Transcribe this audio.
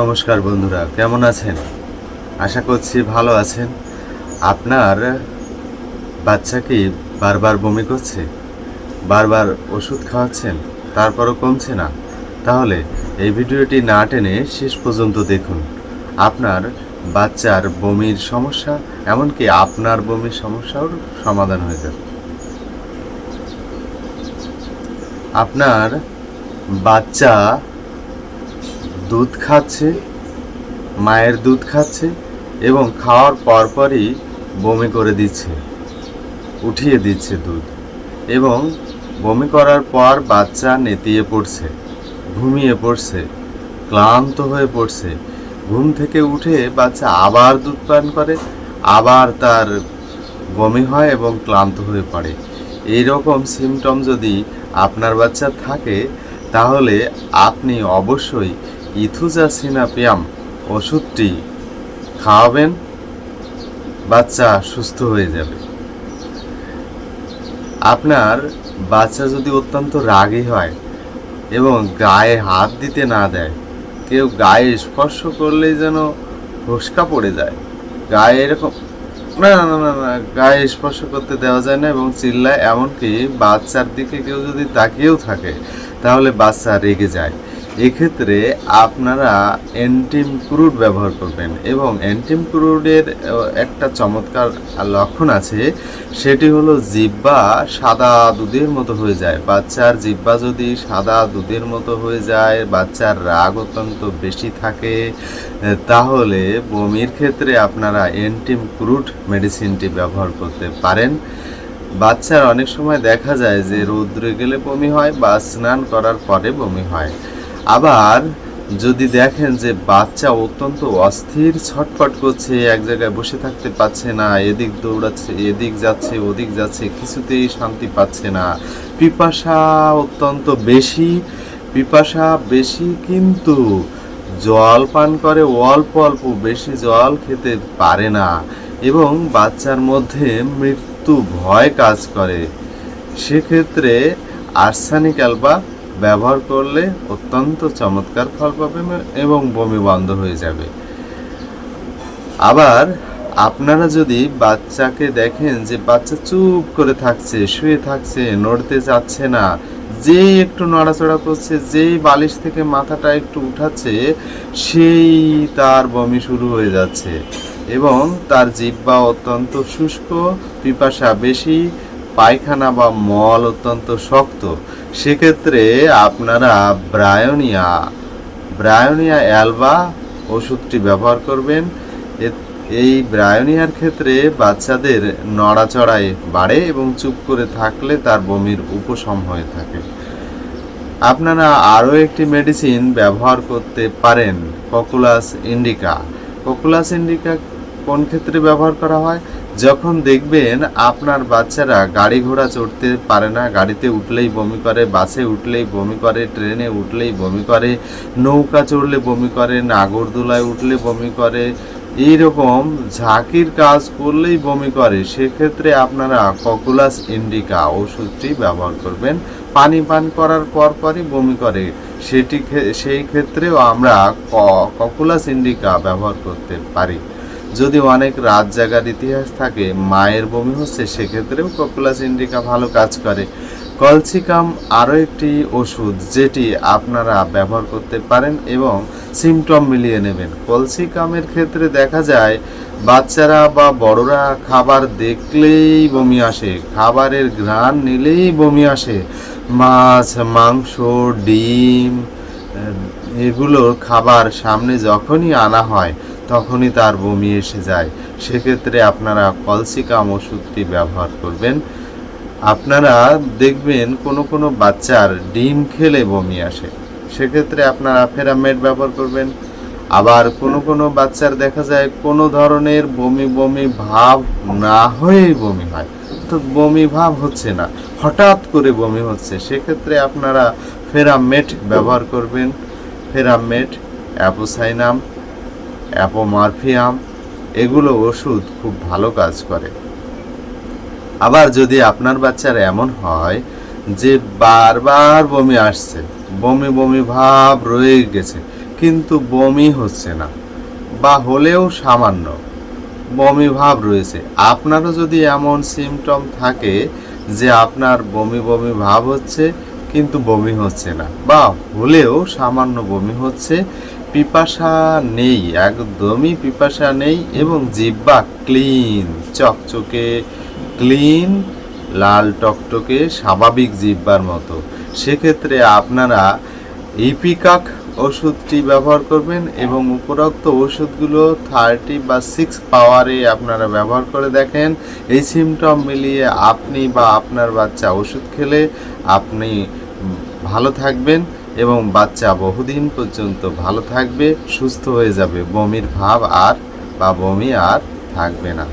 নমস্কার বন্ধুরা, কেমন আছেন? আশা করছি ভালো আছেন। আপনার বাচ্চা কি বারবার বমি করছে? বারবার ওষুধ খাওয়াচ্ছেন? তারপরও কমছে না? তাহলে এই ভিডিওটি না টেনে শেষ পর্যন্ত দেখুন। আপনার বাচ্চার বমির সমস্যা, এমনকি আপনার বমির সমস্যাও সমাধান হয়ে যাবে। আপনার বাচ্চা দুধ খাচ্ছে, মায়ের দুধ খাচ্ছে এবং খাওয়ার পরপরই বমি করে দিচ্ছে, উঠিয়ে দিচ্ছে দুধ এবং বমি করার পর বাচ্চা নেতিয়ে পড়ছে, ঘুমিয়ে পড়ছে, ক্লান্ত হয়ে পড়ছে। ঘুম থেকে উঠে বাচ্চা আবার দুধ পান করে, আবার তার বমি হয় এবং ক্লান্ত হয়ে পড়ে। এই রকম সিমটম যদি আপনার বাচ্চা থাকে, তাহলে আপনি অবশ্যই ইথুজাসিনাপিয়াম ওষুধটি খাওয়াবেন, বাচ্চা সুস্থ হয়ে যাবে। আপনার বাচ্চা যদি অত্যন্ত রাগী হয় এবং গায়ে হাত দিতে না দেয়, কেউ গায়ে স্পর্শ করলেই যেন হুসকা পড়ে যায়। গায়ে এরকম না না না না, গায়ে স্পর্শ করতে দেওয়া যায় না এবং চিল্লায়। এমনকি বাচ্চার দিকে কেউ যদি তাকিয়েও থাকে, তাহলে বাচ্চা রেগে যায়। এক্ষেত্রে আপনারা এন্টিম ক্রুড ব্যবহার করবেন এবং এন্টিম ক্রুডের একটা চমৎকার লক্ষণ আছে, সেটি হলো জিব্বা সাদা দুধের মতো হয়ে যায়। বাচ্চার জিব্বা যদি সাদা দুধের মতো হয়ে যায়, বাচ্চার রাগ অত্যন্ত বেশি থাকে তাহলে বমির ক্ষেত্রে আপনারা এন্টিম ক্রুড মেডিসিনটি ব্যবহার করতে পারেন। বাচ্চার অনেক সময় দেখা যায় যে রৌদ্রে গেলে বমি হয় বা স্নান করার পরে বমি হয়। আবার যদি দেখেন যে বাচ্চা অত্যন্ত অস্থির, ছটফট করছে, এক জায়গায় বসে থাকতে পারছে না, এদিক দৌড়াচ্ছে, এদিক যাচ্ছে, ওদিক যাচ্ছে, কিছুতেই শান্তি পাচ্ছে না। পিপাসা অত্যন্ত বেশি, পিপাসা বেশি কিন্তু জল পান করে অল্প অল্প, বেশি জল খেতে পারে না এবং বাচ্চার মধ্যে মৃত্যু ভয় কাজ করে। সেক্ষেত্রে আর্সানিক অ্যালবা ব্যবহার করলে অত্যন্ত চমৎকার ফল পাবে এবং বমি বন্ধ হয়ে যাবে। আবার আপনারা যদি বাচ্চাকে দেখেন যে বাচ্চা চুপ করে থাকছে, শুয়ে থাকছে, নড়তে যাচ্ছে না, যেই একটু নড়াচড়া করছে, যেই বালিশ থেকে মাথাটা একটু উঠাচ্ছে, সেই তার বমি শুরু হয়ে যাচ্ছে। এবং তার জিব্বা অত্যন্ত শুষ্ক, পিপাসা বেশি পায়খানা বা মল অত্যন্ত শক্ত, সেক্ষেত্রে আপনারা ব্রায়োনিয়া ব্রায়োনিয়া অ্যালবা ওষুধটি ব্যবহার করবেন। এই ব্রায়োনিয়ার ক্ষেত্রে বাচ্চাদের নড়াচড়ায় বাড়ে এবং চুপ করে থাকলে তার বমির উপশম হয়ে থাকে। আপনারা আরও একটি মেডিসিন ব্যবহার করতে পারেন, ককুলাস ইন্ডিকা। ককুলাস ইন্ডিকা কোন ক্ষেত্রে ব্যবহার করা হয়? যখন দেখবেন আপনার বাচ্চারা গাড়ি ঘোড়া চড়তে পারে না, গাড়িতে উঠলেই বমি করে, বাসে উঠলেই বমি করে, ট্রেনে উঠলেই বমি করে, নৌকা চড়লে বমি করে, নাগরদোলায় উঠলে বমি করে, এইরকম ঝাঁকির কাজ করলেই বমি করে, সেক্ষেত্রে আপনারা ককুলাস ইন্ডিকা ওষুধটি ব্যবহার করবেন। পানি পান করার পরপরই বমি করে। সেটি সেই ক্ষেত্রেও আমরা ককুলাস ইন্ডিকা ব্যবহার করতে পারি। যদি অনেক রাত জাগার ইতিহাস থাকে মায়ের বমি হচ্ছে সেক্ষেত্রেও ককুলাস ইন্ডিকা ভালো কাজ করে। কলসিকাম আরও একটি ওষুধ যেটি আপনারা ব্যবহার করতে পারেন এবং সিমটম মিলিয়ে নেবেন। কলসিকামের ক্ষেত্রে দেখা যায় বাচ্চারা বা বড়রা খাবার দেখলেই বমি আসে খাবারের ঘ্রাণ নিলেই বমি আসে। মাছ মাংস ডিম আহ, এগুলো খাবার সামনে যখনই আনা হয় তখনই তার বমি এসে যায়। সেক্ষেত্রে আপনারা কলসিকাম ওষুধটি ব্যবহার করবেন। আপনারা দেখবেন কোনো কোনো বাচ্চার ডিম খেলে বমি আসে। সেক্ষেত্রে আপনারা ফেরামেট ব্যবহার করবেন। আবার কোনো কোনো বাচ্চার দেখা যায় কোনো ধরনের বমি বমি ভাব না হয়েই বমি হয়। তো বমি ভাব হচ্ছে না। হঠাৎ করে বমি হচ্ছে। সেক্ষেত্রে আপনারা ফেরামেট ব্যবহার করবেন। ফেরামেট অ্যাপোসাইনাম অ্যাপোমারফিয়াম, এগুলো ওষুধ খুব ভালো কাজ করে। আবার যদি আপনার বাচ্চার এমন হয় যে বারবার বমি আসছে, বমি বমি ভাব রয়ে গেছে, কিন্তু বমি হচ্ছে না, বা হলেও সামান্য বমি ভাব রয়েছে, আপনারও যদি এমন সিমটম থাকে যে আপনার বমি বমি ভাব হচ্ছে, কিন্তু বমি হচ্ছে না, বা হলেও সামান্য বমি হচ্ছে পিপাসা নেই, একদমই পিপাসা নেই এবং জিব্বা ক্লিন, চকচকে ক্লিন, লাল টকটকে স্বাভাবিক জিব্বার মতো। সেক্ষেত্রে আপনারা ইপিকাক ওষুধটি ব্যবহার করবেন এবং উপরোক্ত ওষুধগুলো থার্টি বা সিক্স পাওয়ারে আপনারা ব্যবহার করে দেখেন। এই সিমটম মিলিয়ে আপনি বা আপনার বাচ্চা ওষুধ খেলে আপনি ভালো থাকবেন। এবং বাচ্চা বহুদিন পর্যন্ত ভালো থাকবে, সুস্থ হয়ে যাবে। বমির ভাব আর বা বমি আর থাকবে না।